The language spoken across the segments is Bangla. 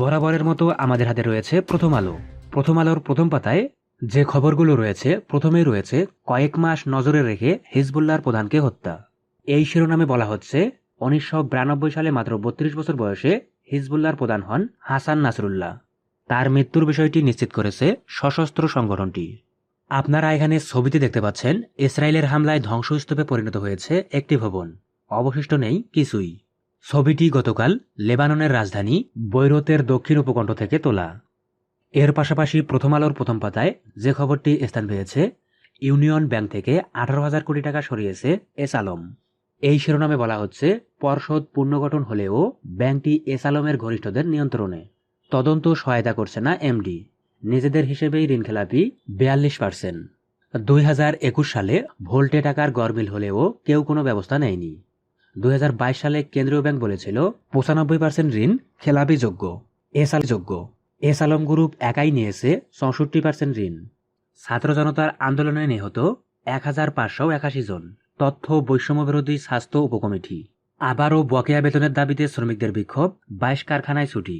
বরাবরের মতো আমাদের হাতে রয়েছে প্রথম আলো। প্রথম আলোর প্রথম পাতায় যে খবরগুলো রয়েছে, প্রথমেই রয়েছে কয়েক মাস নজরে রেখে হিজবুল্লাহর প্রধানকে হত্যা। এই শিরোনামে বলা হচ্ছে, উনিশশো বিরানব্বই সালে মাত্র বত্রিশ বছর বয়সে হিজবুল্লাহর প্রধান হন হাসান নাসরুল্লাহ। তার মৃত্যুর বিষয়টি নিশ্চিত করেছে সশস্ত্র সংগঠনটি। আপনারা এখানে ছবিতে দেখতে পাচ্ছেন, ইসরায়েলের হামলায় ধ্বংসস্তূপে পরিণত হয়েছে একটি ভবন। অবশিষ্ট নেই কিছুই। ছবিটি গতকাল লেবাননের রাজধানী বৈরতের দক্ষিণ উপকণ্ঠ থেকে তোলা। এর পাশাপাশি প্রথম আলোর প্রথম পাতায় যে খবরটি স্থান পেয়েছে, ইউনিয়ন ব্যাংক থেকে আঠারো হাজার কোটি টাকা সরিয়েছে এস আলম। এই শিরোনামে বলা হচ্ছে, পর্ষদ পুনর্গঠন হলেও ব্যাংকটি এস আলমের ঘনিষ্ঠদের নিয়ন্ত্রণে। তদন্ত সহায়তা করছে না এমডি। নিজেদের হিসেবেই ঋণ খেলাপি বিয়াল্লিশ পার্সেন্ট। দুই হাজার একুশ সালে ভোল্টে টাকার গরমিল হলেও কেউ কোনো ব্যবস্থা নেয়নি। দুই হাজার বাইশ সালে কেন্দ্রীয় ব্যাংক বলেছিল, পঁচানব্বই পার্সেন্ট ঋণ খেলাপি যোগ্য এস আল যোগ্য। এস আলম গ্রুপ একাই নিয়েছে চৌষট্টি পার্সেন্ট ঋণ। ছাত্র জনতার আন্দোলনে নিহত এক হাজার পাঁচশো একাশি জন। তথ্য বৈষম্য বিরোধী স্বাস্থ্য উপকমিটি। আবারও বকেয়া বেতনের দাবিতে শ্রমিকদের বিক্ষোভ, বাইশ কারখানায় ছুটি।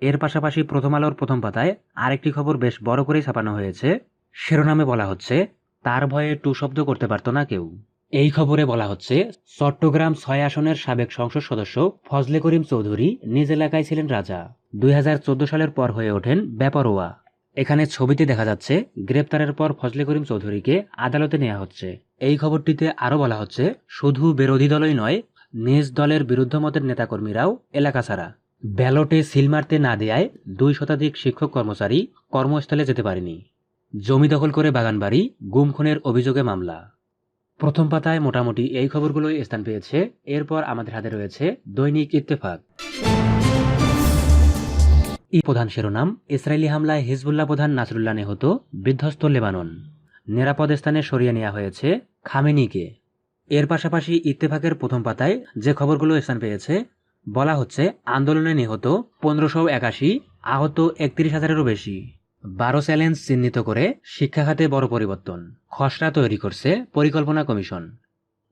এর পাশাপাশি প্রথম আলোর প্রথম পাতায় আরেকটি খবর বেশ বড় করেই ছাপানো হয়েছে। শিরোনামে বলা হচ্ছে, তার ভয়ে টু শব্দ করতে পারত না কেউ। এই খবরে বলা হচ্ছে, চট্টগ্রাম ছয় আসনের সাবেক সংসদ সদস্য ফজলে করিম চৌধুরী নিজ এলাকায় ছিলেন রাজা। দুই হাজার চৌদ্দ সালের পর হয়ে ওঠেন বেপরোয়া। এখানে ছবিতে দেখা যাচ্ছে, গ্রেপ্তারের পর ফজলে করিম চৌধুরীকে আদালতে নেওয়া হচ্ছে। এই খবরটিতে আরও বলা হচ্ছে, শুধু বিরোধী দলই নয়, নিজ দলের বিরুদ্ধ মতের নেতাকর্মীরাও এলাকা ছাড়া। ব্যালটে সিল মারতে না দেয়ায় দুই শতাধিক শিক্ষক কর্মচারী কর্মস্থলে যেতে পারেনি। জমি দখল করে বাগানবাড়ি, গুম খুনের অভিযোগে মামলা। প্রথম পাতায় মোটামুটি এই খবরগুলোই স্থান পেয়েছে। এরপর আমাদের হাতে রয়েছে দৈনিক ইত্তেফাক। এই প্রধান শিরোনাম ইসরায়েলি হামলায় হিজবুল্লাহ প্রধান নাসরুল্লাহ নিহত, বিধ্বস্ত লেবানন। নিরাপদ স্থানে সরিয়ে নেওয়া হয়েছে খামেনিকে। এর পাশাপাশি ইত্তেফাকের প্রথম পাতায় যে খবরগুলো স্থান পেয়েছে, বলা হচ্ছে, আন্দোলনে নিহত পনেরোশো একাশি, আহত একত্রিশ হাজারেরও বেশি। বারো চ্যালেঞ্জ চিহ্নিত করে শিক্ষা খাতে বড় পরিবর্তন। খসড়া তৈরি করছে পরিকল্পনা কমিশন।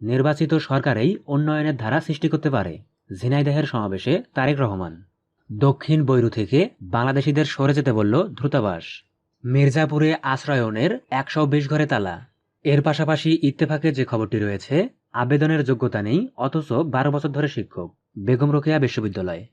নির্বাচিত সরকারেই উন্নয়নের ধারা সৃষ্টি করতে পারে, ঝিনাইদহের সমাবেশে তারেক রহমান। দক্ষিণ বৈরু থেকে বাংলাদেশিদের সরে যেতে বলল দ্রুতাবাস মির্জাপুরে আশ্রয়নের একশো বিশ ঘরে তালা। এর পাশাপাশি ইত্তেফাকে যে খবরটি রয়েছে, আবেদনের যোগ্যতা নেই, অথচ বারো বছর ধরে শিক্ষক। বেগম রোকেয়া বিশ্ববিদ্যালয়।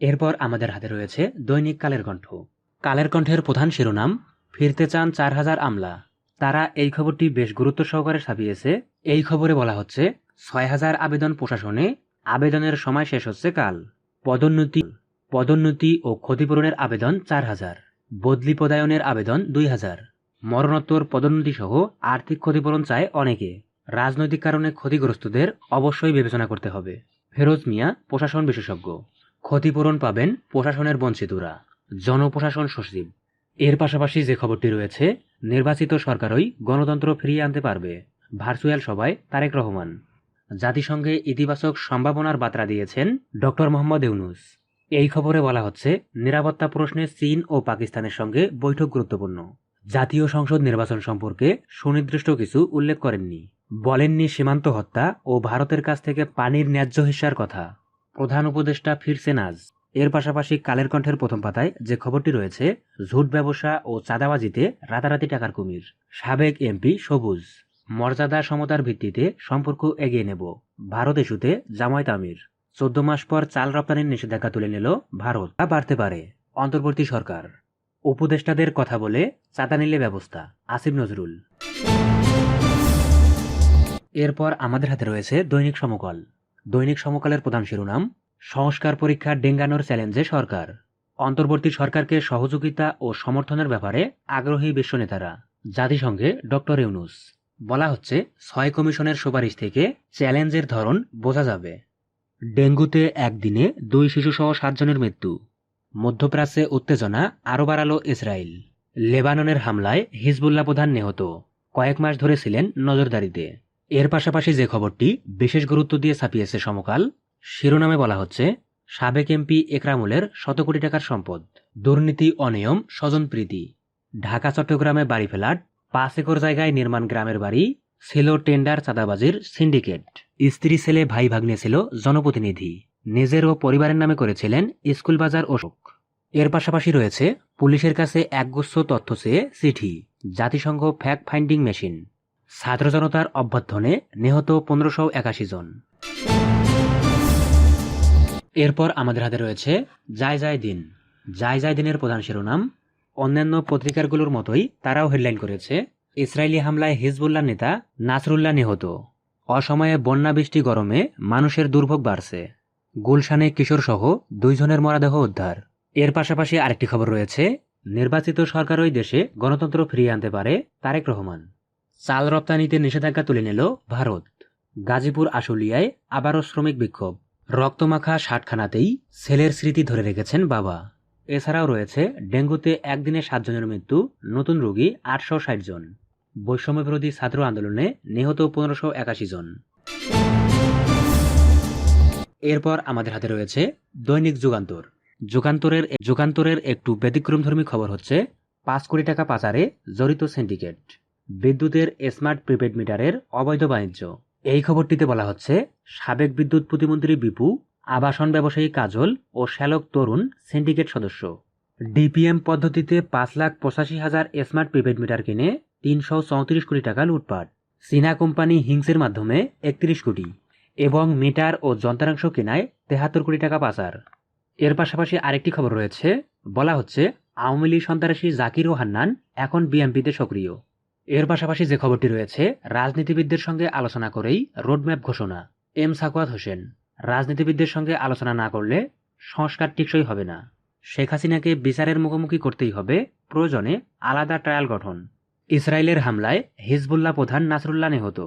এরপর আমাদের হাতে রয়েছে দৈনিক কালের কণ্ঠ। কালের কণ্ঠের প্রধান শিরোনাম, ফিরতে চান চার হাজার আমলা। তারা এই খবরটি বেশ গুরুত্ব সহকারে ছাপিয়েছে। এই খবরে বলা হচ্ছে, ছয় হাজার আবেদন প্রশাসনে, আবেদনের সময় শেষ হচ্ছে কাল। পদোন্নতি পদোন্নতি ও ক্ষতিপূরণের আবেদন চার হাজার। বদলি পদায়নের আবেদন দুই হাজার। মরণোত্তর পদোন্নতি সহ আর্থিক ক্ষতিপূরণ চায় অনেকে। রাজনৈতিক কারণে ক্ষতিগ্রস্তদের অবশ্যই বিবেচনা করতে হবে। ফেরোজ মিয়া, প্রশাসন বিশেষজ্ঞ। ক্ষতিপূরণ পাবেন প্রশাসনের বঞ্চিতরা। জনপ্রশাসন সচিব। এর পাশাপাশি যে খবরটি রয়েছে, নির্বাচিত সরকারই গণতন্ত্র ফিরিয়ে আনতে পারবে। ভার্চুয়াল সভায় তারেক রহমান। জাতিসংঘে ইতিবাচক সম্ভাবনার বার্তা দিয়েছেন ডক্টর মোহাম্মদ ইউনুস। এই খবরে বলা হচ্ছে, নিরাপত্তা প্রশ্নে চীন ও পাকিস্তানের সঙ্গে বৈঠক গুরুত্বপূর্ণ। জাতীয় সংসদ নির্বাচন সম্পর্কে সুনির্দিষ্ট কিছু উল্লেখ করেননি। বলেননি সীমান্ত হত্যা ও ভারতের কাছ থেকে পানির ন্যায্য হিস্যার কথা। প্রধান উপদেষ্টা ফিরছেন আজ। এর পাশাপাশি কালের কণ্ঠের প্রথম পাতায় যে খবরটি রয়েছে, ঝুট ব্যবসা ও চাঁদাবাজিতে রাতারাতি টাকার কুমির। সাবেক এমপি সবুজ, মর্যাদা সমতার ভিত্তিতে সম্পর্ক এগিয়ে নেব। ভারত ইস্যুতে জামায়াত আমির। চোদ্দ মাস পর চাল রপ্তানির নিষেধাজ্ঞা তুলে নিল ভারত। তা বাড়তে পারে, অন্তর্বর্তী সরকার। উপদেষ্টাদের কথা বলে চাঁদা নিলে ব্যবস্থা, আসিফ নজরুল। এরপর আমাদের হাতে রয়েছে দৈনিক সমকাল। দৈনিক সমকালের প্রধান শিরোনাম, সংস্কার পরীক্ষা ডেঙ্গানোর চ্যালেঞ্জে সরকার। অন্তর্বর্তী সরকারকে সহযোগিতা ও সমর্থনের ব্যাপারে আগ্রহী বিশ্ব নেতারা জাতিসংঘে ডক্টর ইউনুস। বলা হচ্ছে, ছয় কমিশনের সুপারিশ থেকে চ্যালেঞ্জের ধরন বোঝা যাবে। ডেঙ্গুতে একদিনে দুই শিশুসহ সাতজনের মৃত্যু। মধ্যপ্রাচ্যে উত্তেজনা আরও বাড়ালো ইসরায়েল। লেবাননের হামলায় হিজবুল্লাহ প্রধান নিহত। কয়েক মাস ধরে ছিলেন নজরদারিতে। এর পাশাপাশি যে খবরটি বিশেষ গুরুত্ব দিয়ে ছাপিয়েছে সমকাল, শিরোনামে বলা হচ্ছে, সাবেক এমপি একরামুলের শত কোটি টাকার সম্পদ, দুর্নীতি, অনিয়ম স্বজনপ্রীতি ঢাকা, চট্টগ্রামে বাড়ি ফেলাট পাঁচ একর জায়গায় নির্মাণ গ্রামের বাড়ি ছিল টেন্ডার চাঁদাবাজির সিন্ডিকেট। স্ত্রী, ছেলে, ভাই ভাগ্নে ছিল জনপ্রতিনিধি। নিজের ও পরিবারের নামে করেছিলেন স্কুল বাজার অশোক। এর পাশাপাশি রয়েছে, পুলিশের কাছে একগুচ্ছ তথ্য চেয়ে চিঠি, জাতিসংঘ ফ্যাক্ট ফাইন্ডিং মেশিন। ছাত্র জনতার অভ্যর্থনে নিহত পনেরোশো একাশি জন। এরপর আমাদের হাতে রয়েছে যায় যায় দিন। যায় যায় দিনের প্রধান শিরোনাম, অন্যান্য পত্রিকারগুলোর মতোই তারাও হেডলাইন করেছে ইসরায়েলি হামলায় হিজবুল্লাহ নেতা নাসরুল্লাহ নিহত। অসময়ে বন্যা বৃষ্টি গরমে মানুষের দুর্ভোগ বাড়ছে। গুলশানে কিশোর সহ দুইজনের মরাদেহ উদ্ধার। এর পাশাপাশি আরেকটি খবর রয়েছে, নির্বাচিত সরকার ওই দেশে গণতন্ত্র ফিরিয়ে আনতে পারে তারেক রহমান। চাল রপ্তানিতে নিষেধাজ্ঞা তুলে নিল ভারত। গাজীপুর আশুলিয়ায় আবারও শ্রমিক বিক্ষোভ। রক্তমাখা ষাটখানাতেই ছেলের স্মৃতি ধরে রেখেছেন বাবা। এছাড়াও রয়েছে ডেঙ্গুতে একদিনে সাতজনের মৃত্যু, নতুন রোগী আটশো ষাট জন। বৈষম্য বিরোধী ছাত্র আন্দোলনে নিহত পনেরোশো একাশি জন। এরপর আমাদের হাতে রয়েছে দৈনিক যুগান্তর। যুগান্তরের যুগান্তরের একটু ব্যতিক্রমধর্মী খবর হচ্ছে, পাঁচ কোটি টাকা পাচারে জড়িত সিন্ডিকেট। বিদ্যুতের স্মার্ট প্রিপেড মিটারের অবৈধ বাণিজ্য। এই খবরটিতে বলা হচ্ছে, সাবেক বিদ্যুৎ প্রতিমন্ত্রী বিপু, আবাসন ব্যবসায়ী কাজল ও শ্যালক তরুণ সিন্ডিকেট সদস্য। ডিপিএম পদ্ধতিতে পাঁচ লাখ পঁচাশি হাজার স্মার্ট প্রিপেড মিটার কিনে তিনশো চৌত্রিশ কোটি টাকা লুটপাট। চীনা কোম্পানি হিংসের মাধ্যমে একত্রিশ কোটি। এবং মিটার ও যন্ত্রাংশ কেনায় তেহাত্তর কোটি টাকা পাচার। এর পাশাপাশি আরেকটি খবর রয়েছে, বলা হচ্ছে, আওয়ামী লীগ সন্ত্রাসী জাকির ও হান্নান এখন বিএনপিতে সক্রিয়। এর পাশাপাশি যে খবরটি রয়েছে, রাজনীতিবিদদের সঙ্গে আলোচনা করেই রোডম্যাপ ঘোষণা। এম সাকুয়াত হোসেন, রাজনীতিবিদদের সঙ্গে আলোচনা না করলে সংস্কার টিকসই হবে না। শেখ হাসিনাকে বিচারের মুখোমুখি করতেই হবে প্রয়োজনে আলাদা ট্রায়াল গঠন। ইসরায়েলের হামলায় হিজবুল্লাহ প্রধান নাসরুল্লাহ নিহত।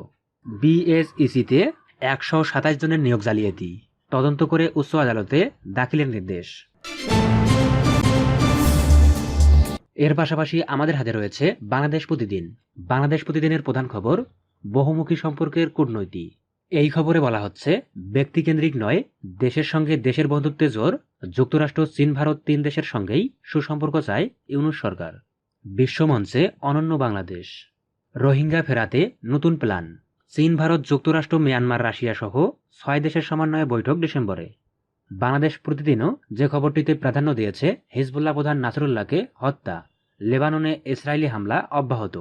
বিএসইসিতে একশো সাতাশ জনের নিয়োগ জালিয়াতি। তদন্ত করে উচ্চ আদালতে দাখিলের নির্দেশ। এর পাশাপাশি আমাদের হাতে রয়েছে বাংলাদেশ প্রতিদিন। বাংলাদেশ প্রতিদিনের প্রধান খবর, বহুমুখী সম্পর্কের কূটনৈতিক এই খবরে বলা হচ্ছে, ব্যক্তিকেন্দ্রিক নয়, দেশের সঙ্গে দেশের বন্ধুত্বে জোর, যুক্তরাষ্ট্র, চীন, ভারত তিন দেশের সঙ্গেই সুসম্পর্ক চায় ইউনুস সরকার। বিশ্বমঞ্চে অনন্য বাংলাদেশ। রোহিঙ্গা ফেরাতে নতুন প্ল্যান। চীন, ভারত, যুক্তরাষ্ট্র, মিয়ানমার রাশিয়া সহ ছয় দেশের সমন্বয়ে বৈঠক ডিসেম্বরে। বাংলাদেশ প্রতিদিনও যে খবরটিতে প্রাধান্য দিয়েছে, হিজবুল্লাহ প্রধান নাসরুল্লাহকে হত্যা, লেবাননে ইসরায়েলি হামলা অব্যাহত।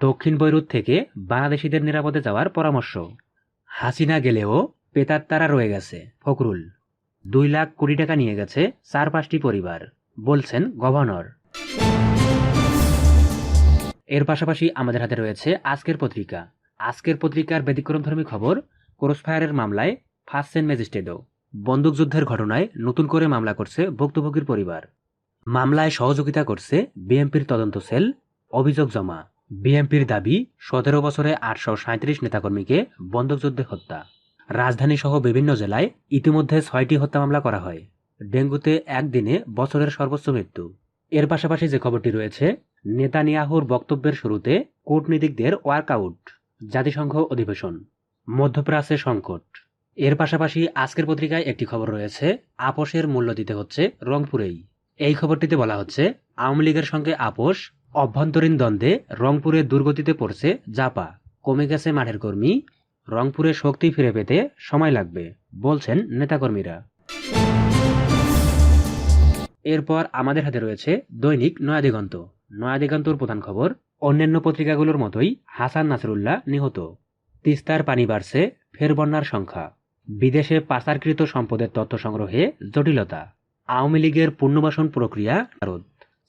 দক্ষিণ বৈরুত থেকে বাংলাদেশিদের নিরাপদে যাওয়ার পরামর্শ। হাসিনা গেলেও পেতার তারা রয়ে গেছে, ফখরুল। দুই লাখ কোটি টাকা নিয়ে গেছে চার পাঁচটি পরিবার, বলছেন গভর্নর। এর পাশাপাশি আমাদের হাতে রয়েছে আজকের পত্রিকা। আজকের পত্রিকার ব্যতিক্রমধর্মী খবর, ক্রসফায়ারের মামলায় ফার্স্ট সেন্ট ম্যাজিস্ট্রেটও। বন্দুকযুদ্ধের ঘটনায় নতুন করে মামলা করছে ভুক্তভোগীর পরিবার। মামলায় সহযোগিতা করছে বিএনপির তদন্ত সেল অভিযোগ জমা। বিএনপির দাবি, সতেরো বছরে আটশো সাঁত্রিশ নেতাকর্মীকে বন্দুকযুদ্ধে হত্যা। রাজধানী সহ বিভিন্ন জেলায় ইতিমধ্যে ছয়টি হত্যা মামলা করা হয়। ডেঙ্গুতে একদিনে বছরের সর্বোচ্চ মৃত্যু। এর পাশাপাশি যে খবরটি রয়েছে, নেতানিয়াহুর বক্তব্যের শুরুতে কূটনীতিকদের ওয়ার্কআউট, জাতিসংঘ অধিবেশন মধ্যপ্রাচ্যে সংকট। এর পাশাপাশি আজকের পত্রিকায় একটি খবর রয়েছে। আপোষের মূল্য দিতে হচ্ছে রংপুরেই। এই খবরটিতে বলা হচ্ছে, আওয়ামী লীগের সঙ্গে আপোষ, অভ্যন্তরীণ দ্বন্দ্বে রংপুরে দুর্গতিতে পড়ছে জাপা। কমে গেছে মাঠের কর্মী, রংপুরে শক্তি ফিরে পেতে সময় লাগবে, বলছেন নেতাকর্মীরা। এরপর আমাদের হাতে রয়েছে দৈনিক নয়াদিগন্ত। নয়াদিগন্তর প্রধান খবর, অন্যান্য পত্রিকাগুলোর মতোই হাসান নাসরুল্লাহ নিহত। তিস্তার পানি বাড়ছে, ফের বন্যার সংখ্যা। বিদেশে পাচারকৃত সম্পদের তথ্য সংগ্রহে জটিলতা। আওয়ামী লীগের পুনর্বাসন প্রক্রিয়া ভারত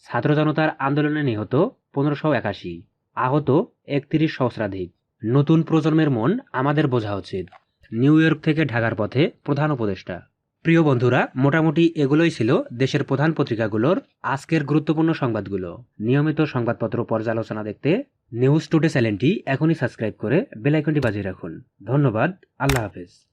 ছাত্র জনতার আন্দোলনে নিহত পনেরোশো একাশি। আহত একত্রিশ সহস্রাধিক। নতুন প্রজন্মের মন আমাদের বোঝা উচিত। নিউ ইয়র্ক থেকে ঢাকার পথে প্রধান উপদেষ্টা। প্রিয় বন্ধুরা, মোটামুটি এগুলোই ছিল দেশের প্রধান পত্রিকাগুলোর আজকের গুরুত্বপূর্ণ সংবাদগুলো। নিয়মিত সংবাদপত্র পর্যালোচনা দেখতে নিউজ টুডে চ্যানেলটি এখনই সাবস্ক্রাইব করে বেলাইকনটি বাজিয়ে রাখুন। ধন্যবাদ। আল্লাহ হাফেজ।